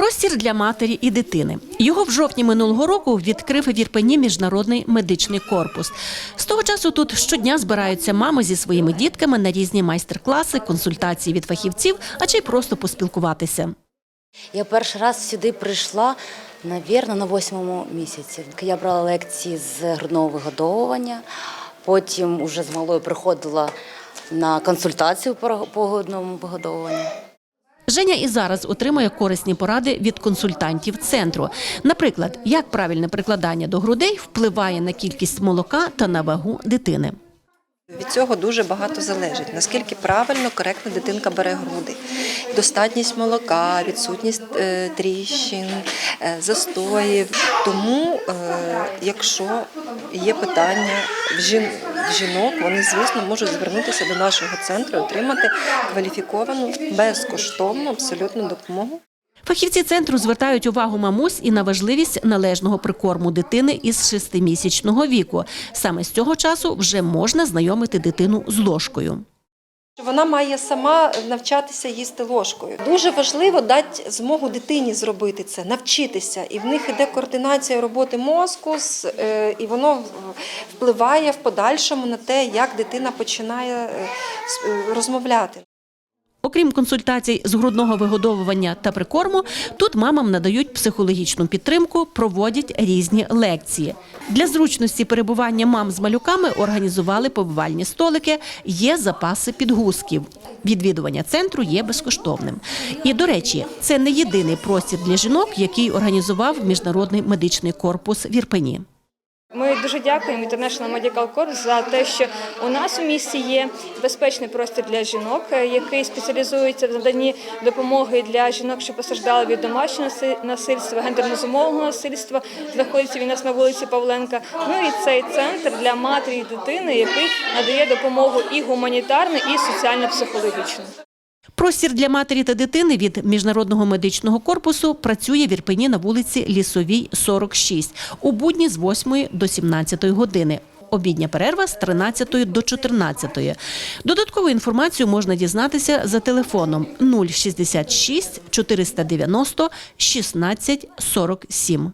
Простір для матері і дитини. Його в жовтні минулого року відкрив в Ірпені міжнародний медичний корпус. З того часу тут щодня збираються мами зі своїми дітками на різні майстер-класи, консультації від фахівців, а чи й просто поспілкуватися. Я перший раз сюди прийшла, навірно, на восьмому місяці. Я брала лекції з грудного вигодовування, потім уже з малою приходила на консультацію по грудному вигодовуванню. Женя і зараз отримує корисні поради від консультантів центру. Наприклад, як правильне прикладання до грудей впливає на кількість молока та на вагу дитини. Цього дуже багато залежить, наскільки правильно, коректно дитинка бере груди. Достатність молока, відсутність е, тріщин, е, застоїв. Тому, е, якщо є питання в жін- жінок, вони, звісно, можуть звернутися до нашого центру отримати кваліфіковану, безкоштовну абсолютну допомогу. Фахівці центру звертають увагу мамусь і на важливість належного прикорму дитини із шестимісячного віку. Саме з цього часу вже можна знайомити дитину з ложкою. Вона має сама навчатися їсти ложкою. Дуже важливо дати змогу дитині зробити це, навчитися. І в них іде координація роботи мозку, е, і воно впливає в подальшому на те, як дитина починає е, е, розмовляти. Окрім консультацій з грудного вигодовування та прикорму, тут мамам надають психологічну підтримку, проводять різні лекції. Для зручності перебування мам з малюками організували побивальні столики, є запаси підгузків. Відвідування центру є безкоштовним. І, до речі, це не єдиний простір для жінок, який організував міжнародний медичний корпус в Ірпені. Ми дуже дякуємо International Medical Corps за те, що у нас у місті є безпечний простір для жінок, е, який спеціалізується в наданні допомоги для жінок, що постраждали від домашнього насильства, гендерно зумовленого насильства. Знаходиться він у нас на вулиці Павленка. Ну і цей центр для матері і дитини, який надає допомогу і гуманітарну, і соціально-психологічну. Простір для матері та дитини від міжнародного медичного корпусу працює в Ірпені на вулиці Лісовій, 46, у будні з 8 до 17 години. Обідня перерва з 13 до 14. Додаткову інформацію можна дізнатися за телефоном 066 490 16 47.